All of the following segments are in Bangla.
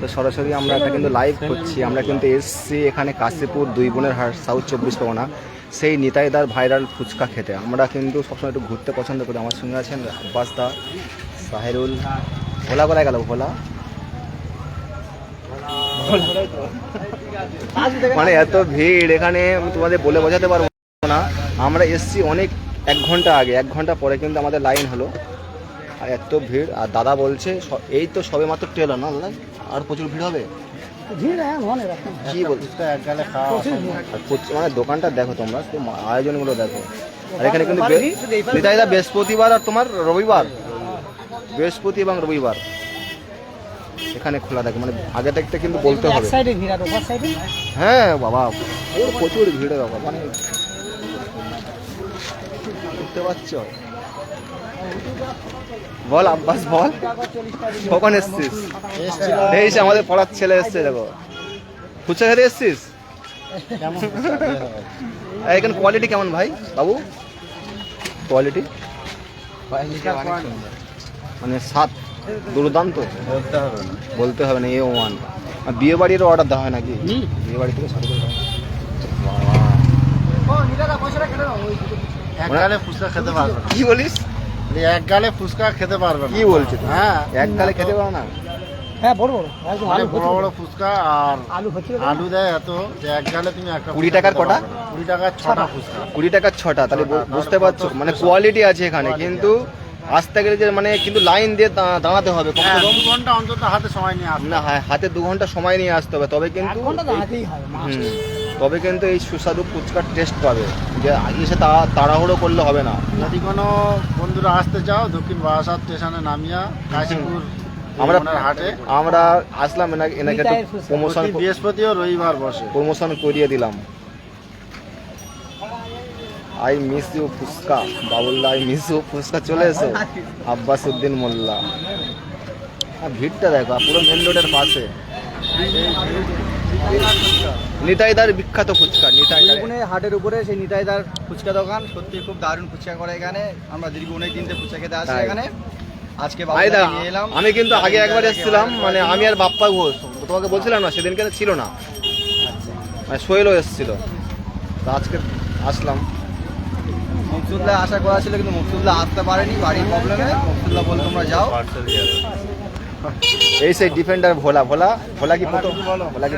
তো সরাসরি আমরা এটা কিন্তু লাইভ করছি আমরা কিন্তু এসছি এখানে কাশীপুর দুই বোনের হাট সাউথ চব্বিশ পরগনা। সেই নিতাইদার ভাইরাল ফুচকা খেতে। আমরা কিন্তু সবসময় একটু ঘুরতে পছন্দ করি। আমার সঙ্গে আছেন আব্বাস দা, সাহেরুল। ভোলা কোথায় গেল? ভোলা? মানে এত ভিড়, এখানে আমি তোমাদের বলে বোঝাতে পারব না। আমরা এসছি অনেক এক ঘণ্টা আগে। এক ঘণ্টা পরে কিন্তু আমাদের লাইন হলো। আর এত ভিড়। আর দাদা বলছে এই তো সবে মাত্র ট্রেলার না দাদা? আর প্রচুর ভিড় হবে? ভিড় হ্যাঁ মনে কি বলছিস মানে দোকানটা দেখো তোমরা আয়োজনগুলো দেখো। আর এখানে কিন্তু নিতাইদা বৃহস্পতিবার আর তোমার রবিবার। বৃহস্পতি এবং রবিবার। এখানে খোলা থাকে মানে আগে থাকতে কিন্তু বলতে হবে। হ্যাঁ বাবা ওর প্রচুর ভিড় বাবা। মানে বুঝতে পারছ বল আব্বাস বল। কখন এসছিস? এই সে আমাদের পড়ার ছেলে এসছে দেখো। ফুচকা খেতে এসছিস? আর এখানে কোয়ালিটি কেমন ভাই? বাবু? কোয়ালিটি মানে সাত দুর্দান্ত। বলতে হবে না বলতে হবে না এ ওয়ান। আর বিয়ে বাড়ির অর্ডার দেওয়া হয় নাকি? বিয়ে বাড়ি থেকে কি বলিস? বলি, এক গালে ফুচকা খেতে পারবে না। কি বলছিস হ্যাঁ। এক গালে খেতে পারো না? হ্যাঁ বড় বড়। মানে বড় বড় ফুচকা আর আলু আলু দেয় এত যে এক গালে তুমি একটা কুড়ি টাকার কটা? কুড়ি টাকার ছটা ফুচকা। কুড়ি টাকার ছটা তাহলে বুঝতে পারছ? মানে কোয়ালিটি আছে এখানে কিন্তু আসতে গেলে যে মানে কিন্তু লাইন দিয়ে দাঁড়াতে হবে হ্যাঁ, দু ঘণ্টা অন্তত হাতে সময় নিয়ে আসবে না হা- হাতে দু ঘণ্টা সময় নিয়ে আসতে হবে তবে কিন্তু ঘণ্টা দাঁড়াতেই হবে মাছ হুম, তবে কিন্তু এই সুস্বাদু ফুচকার টেস্ট পাবে। যে এসে তা- তাড়াহুড়ো করলে হবে না। যদি কোনো বন্ধুরা আসতে চাও দক্ষিণ বারাসাত স্টেশনে নামিয়া কাশীপুর আমরা হাটে। আমরা আসলাম এনাকে এনাকে একটু প্রমোশন বৃহস্পতি ও রবিবার বসে। প্রমোশন করিয়ে দিলাম। I miss you fuchka. বাবুল্লা I miss you fuchka চলে এসো। আব্বাস উদ্দিন মোল্লা। আর ভিড়টা দেখো পুরো মেন রোডের পাশে। নিতাইদার বিখ্যাত ফুচকা নিতাইদার। হাটের উপরে সেই নিতাইদার ফুচকা দোকান সত্যি খুব দারুণ ফুচকা করে এখানে। আমরা দীর্ঘ অনেক দিন থেকে ফুচকা খেতে আসি এখানে। আজকে নিয়ে এলাম। আমি কিন্তু আগে একবার এসেছিলাম মানে আমি আর বাপ্পা ঘোষ তোমাকে বলছিলাম না সেদিনকে ছিল না। মানে সোহেলও এসেছিল। তো আজকে আসলাম। মুকসুদুল্লাহ আশা করা ছিল কিন্তু মুকসুদুল্লাহ আসতে পারেনি বাড়ির প্রবলেমে মুকসুদুল্লাহ বলে তোমরা যাও। এই সেই ডিফেন্ডার ভোলা ভোলা ভোলা কি প্রথম ভোলা কি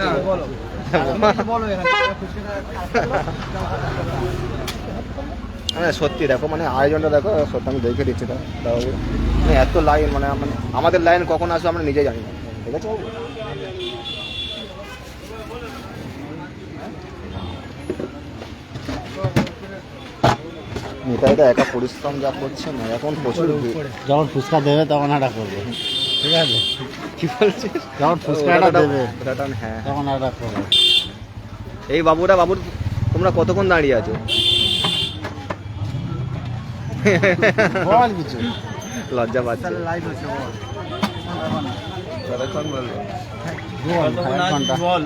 হ্যাঁ, মানে সত্যি দেখো মানে আয়োজনটা দেখো সত্যি আমি দেখে দিচ্ছি তাও মানে এত লাইন মানে মানে আমাদের লাইন কখন আসবে আমরা নিজে জানি না ঠিক আছে? নিতাইদা একা পরিশ্রম যা করছে না এখন প্রচুর। যখন ফুচকা দেবে তখন এটা করবে। ঠিক আছে? কি বলছিস? যখন ফুচকাটা দেবে। ওটা হ্যাঁ। তখন এটা করবে এই বাবুরা বাবুর তোমরা কতক্ষণ দাঁড়িয়ে আছো? বল কিছু। লজ্জা পাচ্ছে। লাইভ হচ্ছে বল। দু ঘণ্টা, এক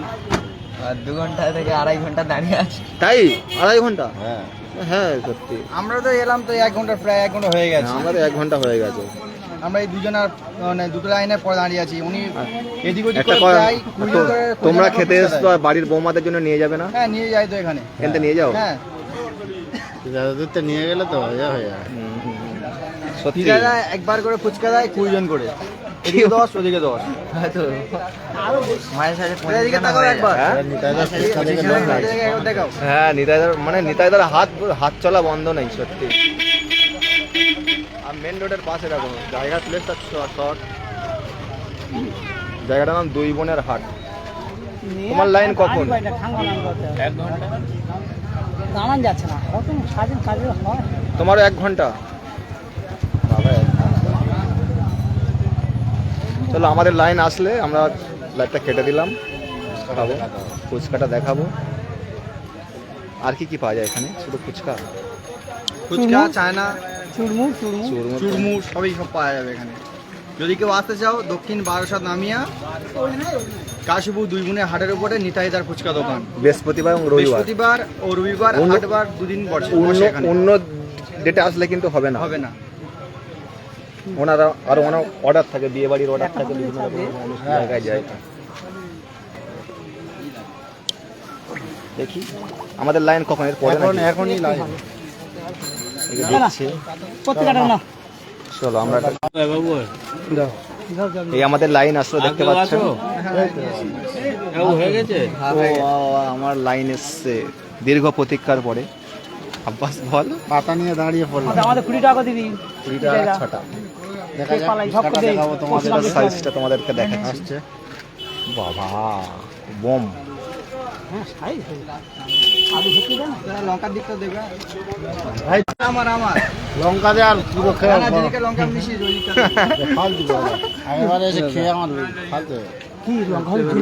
আর দু ঘণ্টা থেকে আড়াই ঘণ্টা দাঁড়িয়ে আছি। তাই? আড়াই ঘণ্টা? হ্যাঁ। হ্যাঁ সত্যি। আমরা তো এলাম তো এক ঘণ্টা প্রায় এক ঘণ্টা হয়ে গেছে। আমাদের এক ঘণ্টা হয়ে গেছে। আমরা এই দুজনের মানে দুটো লাইনের পরে দাঁড়িয়ে আছি। উনি এদিক ওদিক একটা করে কথা, প্রায় কুড়ি জন তো- করে কুড়ি তোমরা খেতে ফুচকা এসছো আর বাড়ির বৌমাদের জন্য নিয়ে যাবে না? হ্যাঁ নিয়ে যাই তো এখানে। এনতে নিয়ে যাও? হ্যাঁ। তো নিয়ে গেলে তো হয়ে হয়ে যাবে হুম, হুম, হুম। সত্যি। পিজারা একবার করে ফুচকা দেয় কুড়ি জন করে। এদিকে দশ ওদিকে দশ। মায়ের সাথে এদিকে তাকাও একবার। হ্যাঁ? নিতাইদা ফুচকা থেকে লোক নাই। এদিকে একবার দেখাও। হ্যাঁ নিতাইদার মানে নিতাইদার হাত হাত চলা বন্ধ নেই সত্যি। আর মেন রোডের পাশে দেখো জায়গা প্লেসটা শর্ট। জায়গাটার নাম দুই বোনের হাট। তোমার লাইন কখন? এক ঘণ্টা। দাঁড়ান যাচ্ছে না। কত সারাদিন কাজে হয় তোমারও এক ঘণ্টা? এক ঘণ্টা। চলো আমাদের লাইন আসলে আমরা লাইটটা কেটে দিলাম। খাব ফুচকাটা দেখাবো। আর কি কি পাওয়া যায় এখানে? শুধু ফুচকা? ফুচকা চায়না। চুরমুর সবই সব পাওয়া যাবে এখানে। যদি কেউ আসতে চাও দক্ষিণ বারাসাত নামিয়া কাশীপুর দুই বোনের হাটের উপরে নিতাইদার ফুচকা দোকান। বৃহস্পতিবার এবং রবিবার। ও রবিবার হাটবার দুদিন বসে অন্য ডেটে আসলে কিন্তু হবে না। হবে না। ওনারা আরও অনেক অর্ডার থাকে বিয়ে বাড়ির অর্ডার থাকে বিভিন্ন হ্যাঁ, জায়গায় যায়। দেখি। আমাদের লাইন কখন? এর পরে এখনই লাইন চলো আমরা। এই আমাদের লাইন আসলো দেখতে পাচ্ছেন? হয়ে আমার লাইন এসছে। দীর্ঘ প্রতীক্ষার পরে। আব্বাস বল। পাতা নিয়ে দাঁড়িয়ে পড়লাম। আমাদের- কুড়ি টাকা দিবি। কুড়ি টাকা ছটা। সাইজটা তোমাদেরকে দেখাচ্ছি। আসছে। বাবা বোম। হ্যাঁ সাইজ আলু ভর্তি দেন। লঙ্কার দিকটা দেখবে। ভাই আমার আমার। লঙ্কা দে আর পুরো খেয়ে না, যেদিকে লঙ্কা মিশিয়ে ওই দিকটা ফালতু করে। এসে খেয়ে আমার ফালতু। কি লঙ্কা দিবি?